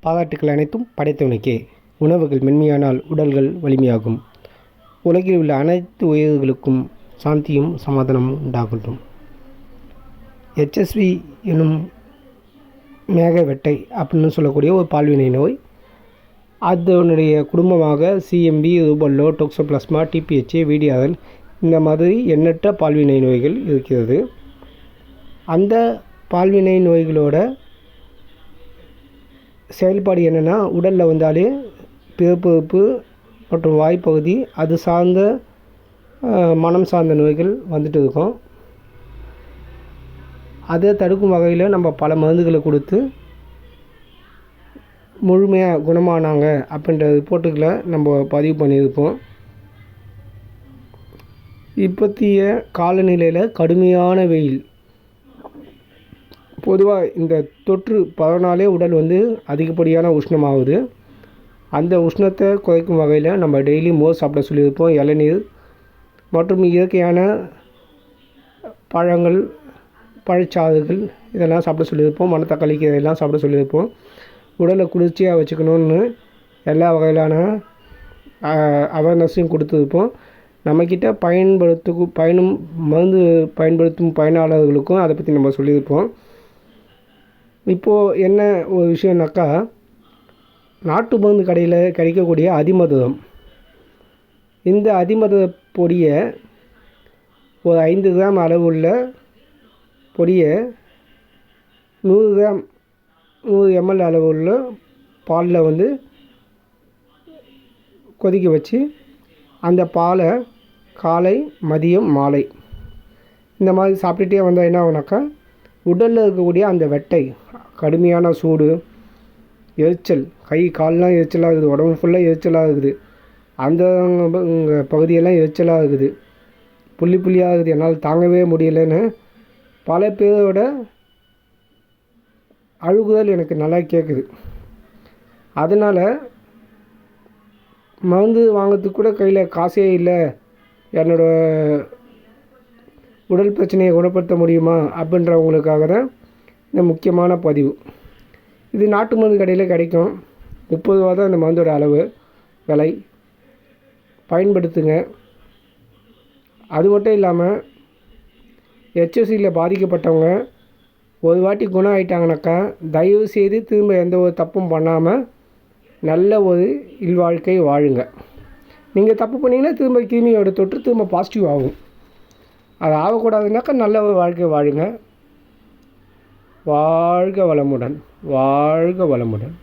பாராட்டுக்கள் அனைத்தும் படைத்தவனுக்கே. உணவுகள் மென்மையானால் உடல்கள் வலிமையாகும். உலகில் உள்ள அனைத்து உயிர்களுக்கும் சாந்தியும் சமாதானமும் உண்டாகட்டும். ஹெச்எஸ்வி எனும் மேக வெட்டை அப்படின்னு சொல்லக்கூடிய ஒரு பால்வினை நோய். அதனுடைய குடும்பமாக சிஎம்பி ரூபல்லோ டோக்சோபிளாஸ்மா டிபிஹெச்ஏ விடிஆர்எல் இந்த மாதிரி எண்ணற்ற பால்வினை நோய்கள் இருக்கிறது. அந்த பால்வினை நோய்களோட செயல்பாடு என்னென்னா உடலில் வந்தாலே பிறப்புறுப்பு மற்றும் வாய்ப்பகுதி அது சார்ந்த மனம் சார்ந்த நோய்கள் வந்துட்டு இருக்கும். அதை தடுக்கும் வகையில் நம்ம பல மருந்துகளை கொடுத்து முழுமையாக குணமானாங்க அப்படின்ற ரிப்போர்ட்டுகளை நம்ம பதிவு பண்ணியிருப்போம். இப்போத்திய காலநிலையில் கடுமையான வெயில் பொதுவாக இந்த தொற்று பரவனாலே உடல் வந்து அதிகப்படியான உஷ்ணமாகுது. அந்த உஷ்ணத்தை குறைக்கும் வகையில் நம்ம டெய்லி மோர் சாப்பிட சொல்லியிருப்போம் இளநீர் மற்றும் இயற்கையான பழங்கள் பழச்சாறுகள் இதெல்லாம் சாப்பிட சொல்லியிருப்போம் மணத்தக்காளி இதெல்லாம் சாப்பிட சொல்லியிருப்போம். உடலை குளிர்ச்சியாக வச்சுக்கணும்னு எல்லா வகையிலான அவேர்னஸையும் கொடுத்துருப்போம். நம்மக்கிட்ட பயன்படுத்து பயனும் மருந்து பயன்படுத்தும் பயனாளர்களுக்கும் அதை பற்றி நம்ம சொல்லியிருப்போம். இப்போது என்ன ஒரு விஷயம்னாக்கா நாட்டு மருந்து கடையில் கிடைக்கக்கூடிய அதிமதுரம். இந்த அதிமதுர பொடியை ஒரு ஐந்து கிராம் அளவுள்ள பொடியை நூறு கிராம் நூறு எம்எல் அளவுள்ள பாலில் வந்து கொதிக்க வச்சு அந்த பாலை காலை மதியம் மாலை. இந்த மாதிரி சாப்பிட்டுட்டே வந்தால் என்ன ஆகுனாக்கா உடலில் இருக்கக்கூடிய அந்த வெட்டை கடுமையான சூடு எரிச்சல் கை கால்லாம் எரிச்சலாக இருக்குது உடம்பு ஃபுல்லாக எரிச்சலாக இருக்குது. அந்த பகுதியெல்லாம் எரிச்சலாக இருக்குது. புள்ளி புள்ளியாக இருக்குது. என்னால் தாங்கவே முடியலன்னு பல பேரோட அழுகுதல் எனக்கு நல்லா கேட்குது அதனால் மருந்து வாங்கிறதுக்கு கூட கையில் காசே இல்லை. என்னோட உடல் பிரச்சனையை குணப்படுத்த முடியுமா அப்படின்றவங்களுக்காக தான் இந்த முக்கியமான பதிவு. இது நாட்டு மருந்து கடையில் கிடைக்கும். முப்பது ரூபா தான் இந்த மருந்தோட அளவு விலை. பயன்படுத்துங்க. அது மட்டும் இல்லாமல் ஹெச்எஸ்சியில் பாதிக்கப்பட்டவங்க ஒரு வாட்டி குணம் ஆகிட்டாங்கனாக்கா தயவு செய்து திரும்ப எந்த ஒரு தப்பும் பண்ணாமல் நல்ல ஒரு இல்வாழ்க்கை வாழுங்க. நீங்கள் தப்பு பண்ணிங்கன்னா திரும்ப கிருமியோட தொற்று திரும்ப பாசிட்டிவ் ஆகும். அது ஆகக்கூடாதுனாக்கா நல்ல ஒரு வாழ்க்கை வாழுங்க. வாழ்க வளமுடன் வாழ்க வளமுடன்.